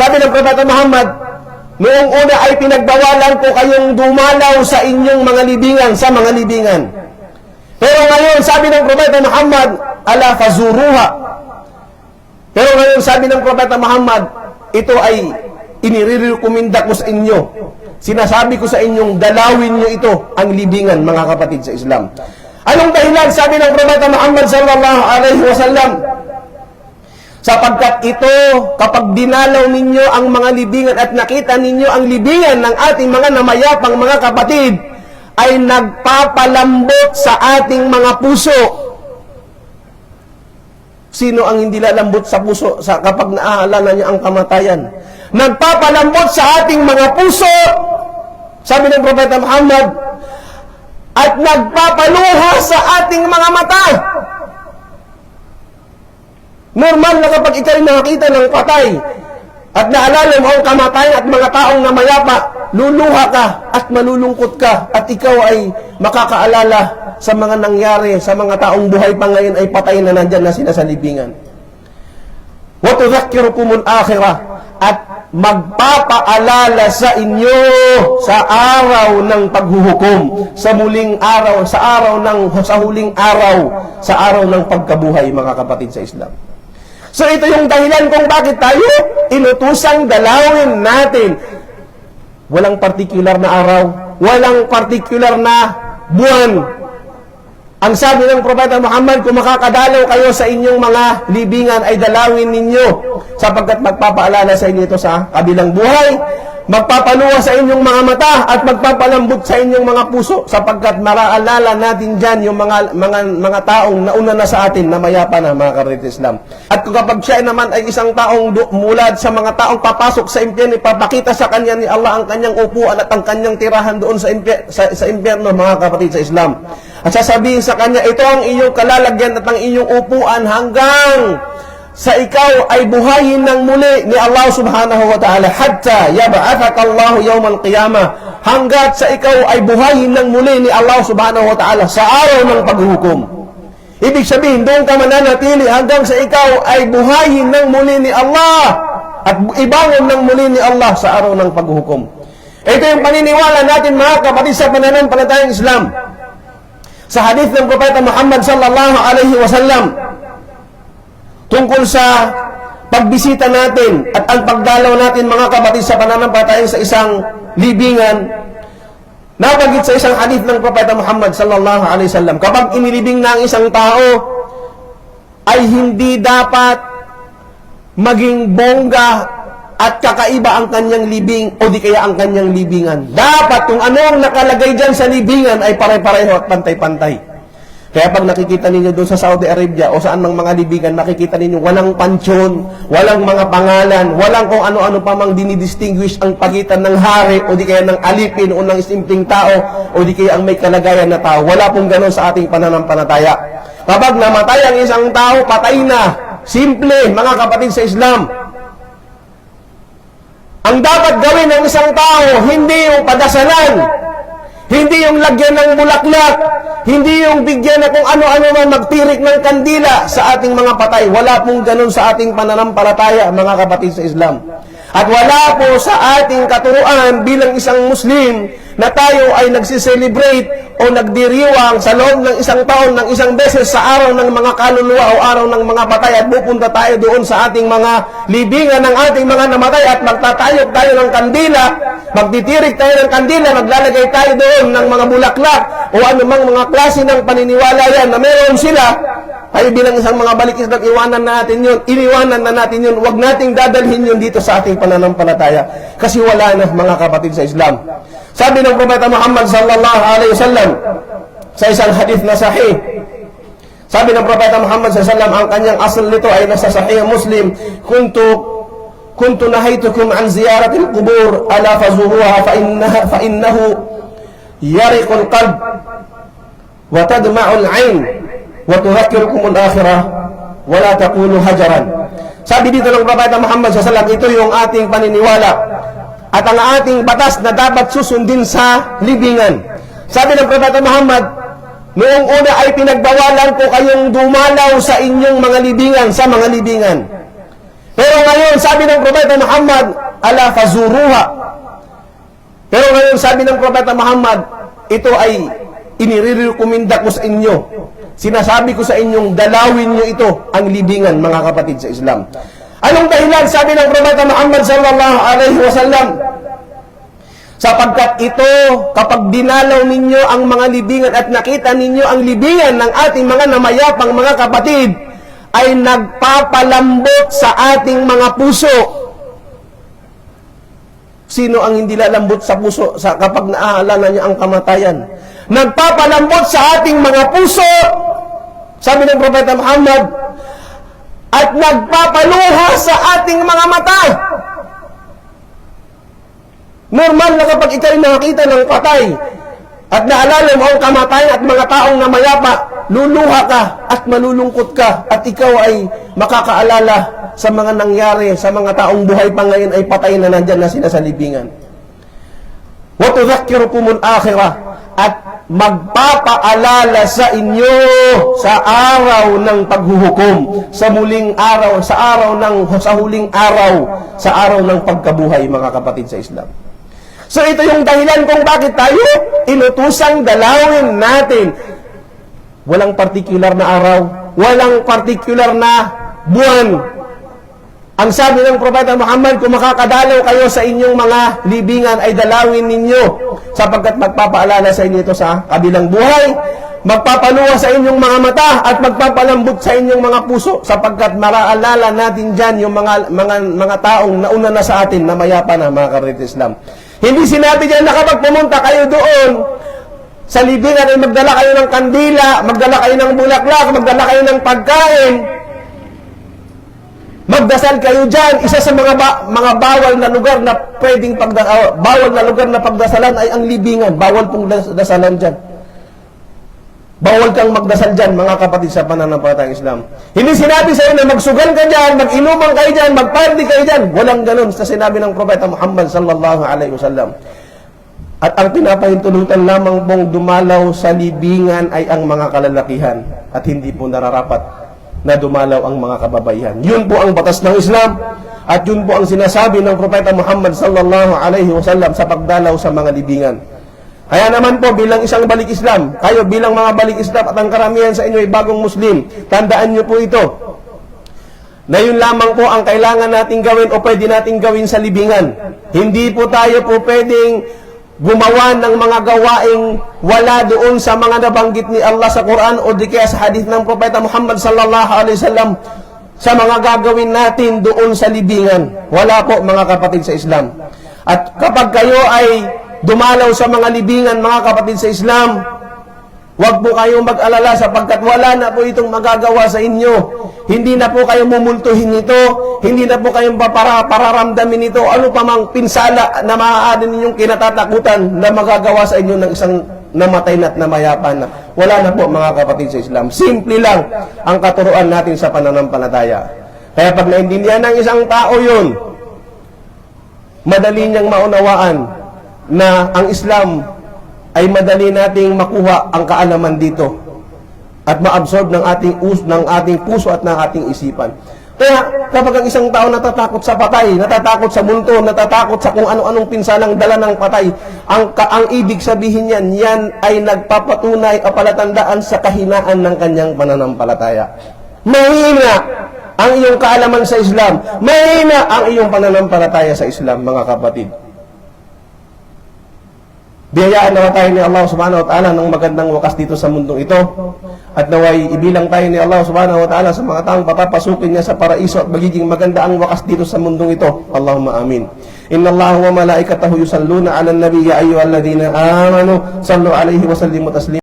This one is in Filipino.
Sabi ng Propeta Muhammad, noong una ay pinagbawalan ko kayong dumalaw sa inyong mga libingan, sa mga libingan. Pero ngayon, sabi ng Propeta Muhammad, ala fazuruha. Pero ngayon, sabi ng Propeta Muhammad, ito ay inirirekomenda ko sa inyo. Sinasabi ko sa inyong dalawin nyo ito, ang libingan, mga kapatid sa Islam. Anong dahilan? Sabi ng Propeta Muhammad sallallahu alaihi wasallam, sapagkat ito, kapag dinalaw ninyo ang mga libingan at nakita ninyo ang libingan ng ating mga namayapang mga kapatid, ay nagpapalambot sa ating mga puso. Sino ang hindi lalambot sa puso sa kapag naaalala niya ang kamatayan? Nagpapalambot sa ating mga puso, sabi ng Propeta Muhammad, at nagpapaluha sa ating mga mata. Normal na kapag ikaw ay nakakita ng patay at naalala mo ang kamatayan at mga taong namayapa, luluha ka at malulungkot ka at ikaw ay makakaalala sa mga nangyari sa mga taong buhay pa ngayon ay patay na nandyan na sila sa libingan. Tudhakkirukumul akhirah at magpapaalala sa inyo sa araw ng paghuhukom, sa muling araw, sa araw ng sa huling araw, sa araw ng pagkabuhay mga kapatid sa Islam. So ito yung dahilan kung bakit tayo inutusang dalawin natin. Walang particular na araw, walang particular na buwan, ang sabi ng Propeta Muhammad, kung makakadalaw kayo sa inyong mga libingan ay dalawin ninyo sapagkat magpapaalala sa inyo ito sa kabilang buhay, magpapaluwa sa inyong mga mata at magpapalambot sa inyong mga puso sapagkat maraalala natin dyan yung mga, mga, mga taong nauna na sa atin na mayapa na mga karit Islam. At kapag siya naman ay isang taong mulad sa mga taong papasok sa impyerno, ipapakita sa kanya ni Allah ang kanyang upuan at ang kanyang tirahan doon sa, impy- sa, sa impyerno mga kapatid sa Islam. At sasabihin sa kanya, ito ang iyong kalalagyan at ang iyong upuan hanggang sa ikaw ay buhayin ng muli ni Allah subhanahu wa ta'ala hatta yab'athaka Allah yawm al-qiyamah hanggat sa ikaw ay buhayin ng muli ni Allah subhanahu wa ta'ala sa araw ng paghuhukom. Ibig sabihin, doon ka mananatili hanggang sa ikaw ay buhayin ng muli ni Allah at ibangon ng muli ni Allah sa araw ng paghuhukom. Ito yung paniniwala natin mga kapatid sa pananampalatayang Islam sa hadith ng Propeta Muhammad sallallahu alaihi wasallam tungkol sa pagbisita natin at ang pagdalaw natin mga kapatid sa pananampalataya sa isang libingan nabanggit sa isang hadith ng Propeta Muhammad sallallahu alaihi wasallam kapag inilibing na ang isang tao ay hindi dapat maging bongga at kakaiba ang kanyang libing o di kaya ang kanyang libingan. Dapat kung ano ang nakalagay dyan sa libingan ay pare-pareho at pantay-pantay. Kaya pag nakikita ninyo doon sa Saudi Arabia o saan mang mga libingan, nakikita ninyo walang pansyon, walang mga pangalan, walang kung ano-ano pa mang dinidistinguish ang pagitan ng hari o di kaya ng alipin o ng simpleng tao o di kaya ang may kalagayan na tao. Wala pong ganon sa ating pananampalataya. Kapag namatay ang isang tao, patay na. Simple, mga kapatid sa Islam. Ang dapat gawin ng isang tao, hindi yung padasalan, hindi yung lagyan ng bulaklak, hindi yung bigyan na kung ano-ano man magtirik ng kandila sa ating mga patay. Wala pong ganun sa ating pananampalataya, mga kapatid sa Islam. At wala po sa ating katuruan bilang isang Muslim na tayo ay nagsiselebrate o nagdiriwang sa loob ng isang taon ng isang beses sa araw ng mga kaluluwa o araw ng mga patay at pupunta tayo doon sa ating mga libingan ng ating mga namatay at magtatayog tayo ng kandila, magtitirik tayo ng kandila, maglalagay tayo doon ng mga bulaklak o anumang mga klase ng paniniwala yan na meron sila tayo bilang isang mga balik islam, iwanan na natin yun. Iniwanan na natin yun. Huwag nating dadalhin yun dito sa ating pananampalataya. Kasi wala na mga kapatid sa Islam. Sabi ng Propeta Muhammad sallallahu alaihi wasallam sa isang hadith na sahih, sabi ng Propeta Muhammad sallallahu alaihi wasallam, ang kanyang asal nito ay nasa sahih Muslim, kuntu kuntu nahaytukum an ziyaratil qubur ala fazuhuha fa innaha fa innahu yariqul qalb wa tadma'ul 'ain al-akhirah wa la taqulu hajaran. Sabi dito ng Propeta Muhammad wasallam, ito yung ating paniniwala at ang ating batas na dapat susundin sa libingan. Sabi ng Propeta Muhammad, noong una ay pinagbawalan ko kayong dumalaw sa inyong mga libingan, sa mga libingan. Pero ngayon, sabi ng Propeta Muhammad, ala fazuruha. Pero ngayon, sabi ng Propeta Muhammad, ito ay inirirekomenda ko sa inyo. Sinasabi ko sa inyong dalawin nyo ito, ang libingan, mga kapatid sa Islam. Anong dahilan? Sabi ng Propeta Muhammad sallallahu alaihi wasallam, sapagkat ito, kapag dinalaw ninyo ang mga libingan at nakita ninyo ang libingan ng ating mga namayapang mga kapatid, ay nagpapalambot sa ating mga puso. Sino ang hindi lalambot sa puso sa kapag naaalala niya ang kamatayan? Nagpapalambot sa ating mga puso, sabi ng Propeta Muhammad, at nagpapaluha sa ating mga mata. Normal na kapag ikaw nakakita ng patay at naalala mo ang kamatayan at mga taong namayapa, luluha ka at malulungkot ka at ikaw ay makakaalala sa mga nangyari sa mga taong buhay pa ngayon ay patay na nandyan na sila sa libingan. Tudhakkirukumul akhirah at magpapaalala sa inyo sa araw ng paghuhukom, sa muling araw, sa araw ng sa huling araw, sa araw ng pagkabuhay mga kapatid sa Islam. So ito yung dahilan kung bakit tayo inutusang dalawin natin. Walang particular na araw, walang particular na buwan. Ang sabi ng Propeta Muhammad, kung makakadalaw kayo sa inyong mga libingan ay dalawin ninyo sapagkat magpapaalala sa inyo ito sa kabilang buhay, magpapaluwa sa inyong mga mata at magpapalambot sa inyong mga puso sapagkat maraalala natin dyan yung mga, mga, mga taong nauna na sa atin na mayapa na mga karit Islam. Hindi sinabi diyan na kapag pumunta kayo doon sa libingan ay magdala kayo ng kandila, magdala kayo ng bulaklak, magdala kayo ng pagkain, Magdasal kayo dyan. Isa sa mga ba- mga bawal na lugar na pwedeng pagda ah, bawal na lugar na pagdasalan ay ang libingan. Bawal pong das- dasalan dyan. Bawal kang magdasal dyan, mga kapatid sa pananampalatayang Islam. Hindi sinabi sa iyo na magsugal ka dyan, mag-inuman kayo dyan, mag-party kayo dyan. Walang ganun sa sinabi ng Propeta Muhammad sallallahu alaihi wasallam. At ang pinapahintulutan lamang pong dumalaw sa libingan ay ang mga kalalakihan at hindi po nararapat na dumalaw ang mga kababaihan. Yun po ang batas ng Islam at yun po ang sinasabi ng Propeta Muhammad sallallahu alaihi wasallam sa pagdalaw sa mga libingan. Kaya naman po bilang isang balik Islam, kayo bilang mga balik Islam at ang karamihan sa inyo ay bagong Muslim, tandaan niyo po ito. Na yun lamang po ang kailangan nating gawin o pwede nating gawin sa libingan. Hindi po tayo po pwedeng gumawa ng mga gawaing wala doon sa mga nabanggit ni Allah sa Quran o di kaya sa hadith ng Propeta Muhammad sallallahu alaihi wasallam sa mga gagawin natin doon sa libingan. Wala po mga kapatid sa Islam. At kapag kayo ay dumalaw sa mga libingan mga kapatid sa Islam, Huwag po kayong mag-alala sapagkat wala na po itong magagawa sa inyo. Hindi na po kayo mumultuhin ito. Hindi na po kayong para, pararamdamin ito. Ano pa mang pinsala na maaari ninyong kinatatakutan na magagawa sa inyo ng isang namatay na at namayapan na. Wala na po mga kapatid sa Islam. Simple lang ang katuruan natin sa pananampalataya. Kaya pag naintindihan ng isang tao yun, madali niyang maunawaan na ang Islam ay madali nating makuha ang kaalaman dito at ma-absorb ng ating us ng ating puso at ng ating isipan. Kaya kapag ang isang tao natatakot sa patay, natatakot sa multo, natatakot sa kung ano-anong pinsalang dala ng patay, ang, ang ibig sabihin niyan, yan ay nagpapatunay o palatandaan sa kahinaan ng kanyang pananampalataya. Mahina ang iyong kaalaman sa Islam. Mahina ang iyong pananampalataya sa Islam, mga kapatid. Biyayaan nawa tayo ni Allah subhanahu wa ta'ala ng magandang wakas dito sa mundong ito. At naway ibilang tayo ni Allah subhanahu wa ta'ala sa mga taong papapasukin niya sa paraiso at magiging maganda ang wakas dito sa mundong ito. Allahumma amin. Inna Allah wa malaikatahu yusalluna ala nabi ya ayyuhalladhina amanu sallu alaihi wa sallimu taslim.